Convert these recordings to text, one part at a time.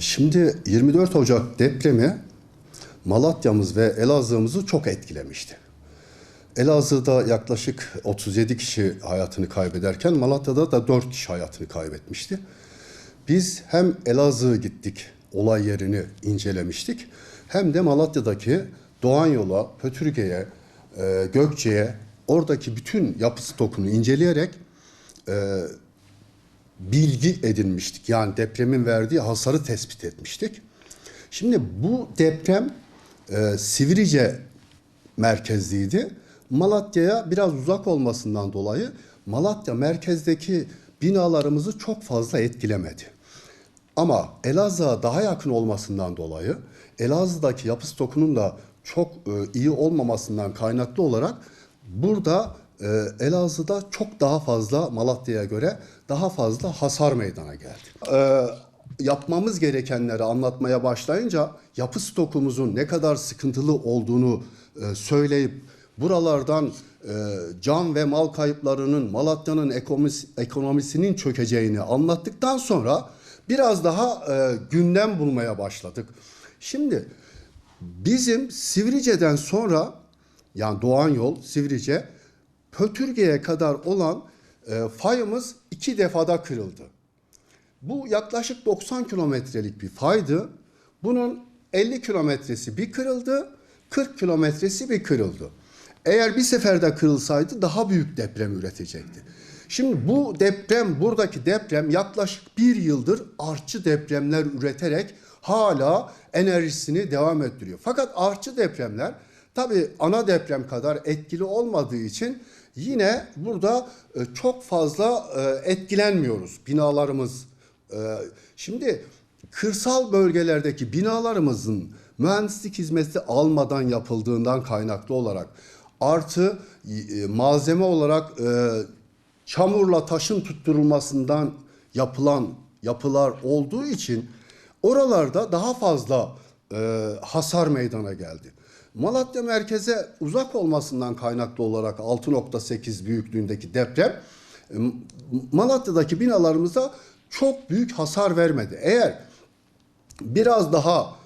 Şimdi 24 Ocak depremi Malatya'mız ve Elazığ'ımızı çok etkilemişti. Elazığ'da yaklaşık 37 kişi hayatını kaybederken Malatya'da da 4 kişi hayatını kaybetmişti. Biz hem Elazığ'a gittik, olay yerini incelemiştik. Hem de Malatya'daki Doğan Yola, Pötürge'ye, e, Gökçe'ye oradaki bütün yapı stokunu inceleyerek e, bilgi edinmiştik. Yani depremin verdiği hasarı tespit etmiştik. Şimdi bu deprem e, Sivrice merkezliydi. Malatya'ya biraz uzak olmasından dolayı Malatya merkezdeki binalarımızı çok fazla etkilemedi. Ama Elazığ'a daha yakın olmasından dolayı Elazığ'daki yapı stokunun da çok e, iyi olmamasından kaynaklı olarak burada e, Elazığ'da çok daha fazla Malatya'ya göre daha fazla hasar meydana geldi. E, yapmamız gerekenleri anlatmaya başlayınca yapı stokumuzun ne kadar sıkıntılı olduğunu e, söyleyip buralardan e, can ve mal kayıplarının Malatya'nın ekonomisi, ekonomisinin çökeceğini anlattıktan sonra biraz daha e, gündem bulmaya başladık. Şimdi bizim Sivrice'den sonra yani Doğan Yol, Sivrice, Pötürge'ye kadar olan e, fayımız iki defada kırıldı. Bu yaklaşık 90 kilometrelik bir faydı. Bunun 50 kilometresi bir kırıldı, 40 kilometresi bir kırıldı. Eğer bir seferde kırılsaydı daha büyük deprem üretecekti. Şimdi bu deprem, buradaki deprem yaklaşık bir yıldır artçı depremler üreterek hala enerjisini devam ettiriyor. Fakat artçı depremler tabii ana deprem kadar etkili olmadığı için yine burada e, çok fazla e, etkilenmiyoruz binalarımız. e, Şimdi kırsal bölgelerdeki binalarımızın mühendislik hizmeti almadan yapıldığından kaynaklı olarak artı malzeme olarak çamurla taşın tutturulmasından yapılan yapılar olduğu için oralarda daha fazla hasar meydana geldi. Malatya merkeze uzak olmasından kaynaklı olarak 6.8 büyüklüğündeki deprem e, Malatya'daki binalarımıza çok büyük hasar vermedi. Eğer biraz daha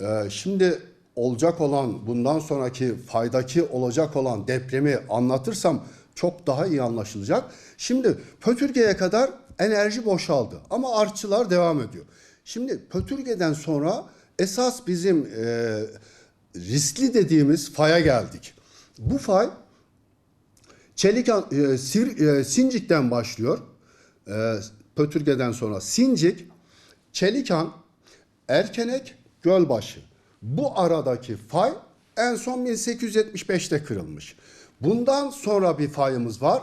e, şimdi olacak olan bundan sonraki faydaki olacak olan depremi anlatırsam çok daha iyi anlaşılacak. Şimdi Pötürge'ye kadar enerji boşaldı ama artçılar devam ediyor. Şimdi Pötürge'den sonra esas bizim e, riskli dediğimiz faya geldik. Bu fay Çelik e, Sivri, e, Sincik'ten başlıyor. E, Pötürge'den sonra Sincik, Çelikan, Erkenek, Gölbaşı. Bu aradaki fay en son 1875'te kırılmış. Bundan sonra bir fayımız var.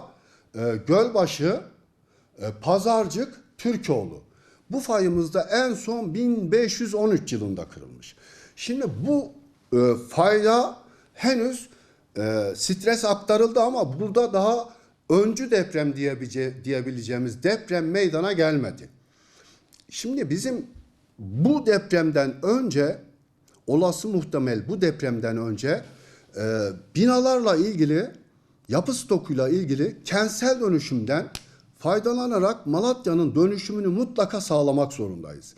E, Gölbaşı, e, Pazarcık, Türkoğlu. Bu fayımızda en son 1513 yılında kırılmış. Şimdi bu e, fayda henüz e, stres aktarıldı ama burada daha öncü deprem diyebilece- diyebileceğimiz deprem meydana gelmedi. Şimdi bizim bu depremden önce olası muhtemel bu depremden önce e, binalarla ilgili yapı stokuyla ilgili kentsel dönüşümden faydalanarak Malatya'nın dönüşümünü mutlaka sağlamak zorundayız.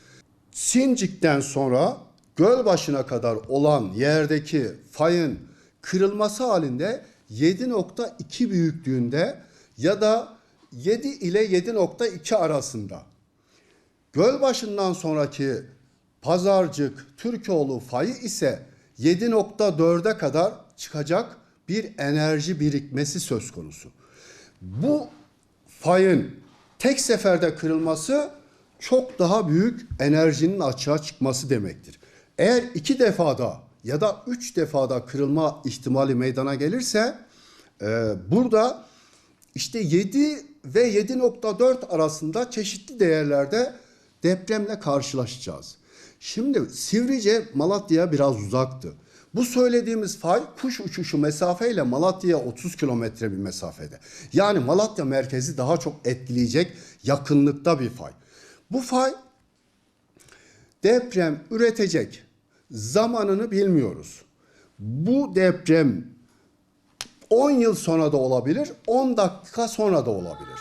Sincik'ten sonra Gölbaşı'na kadar olan yerdeki fayın kırılması halinde 7.2 büyüklüğünde ya da 7 ile 7.2 arasında Gölbaşı'ndan sonraki Pazarcık, Türkoğlu fayı ise 7.4'e kadar çıkacak bir enerji birikmesi söz konusu. Bu fayın tek seferde kırılması çok daha büyük enerjinin açığa çıkması demektir. Eğer iki defada ya da üç defada kırılma ihtimali meydana gelirse e, burada işte 7 ve 7.4 arasında çeşitli değerlerde depremle karşılaşacağız. Şimdi Sivrice Malatya'ya biraz uzaktı. Bu söylediğimiz fay kuş uçuşu mesafeyle Malatya'ya 30 kilometre bir mesafede. Yani Malatya merkezi daha çok etkileyecek yakınlıkta bir fay. Bu fay deprem üretecek zamanını bilmiyoruz. Bu deprem 10 yıl sonra da olabilir, 10 dakika sonra da olabilir.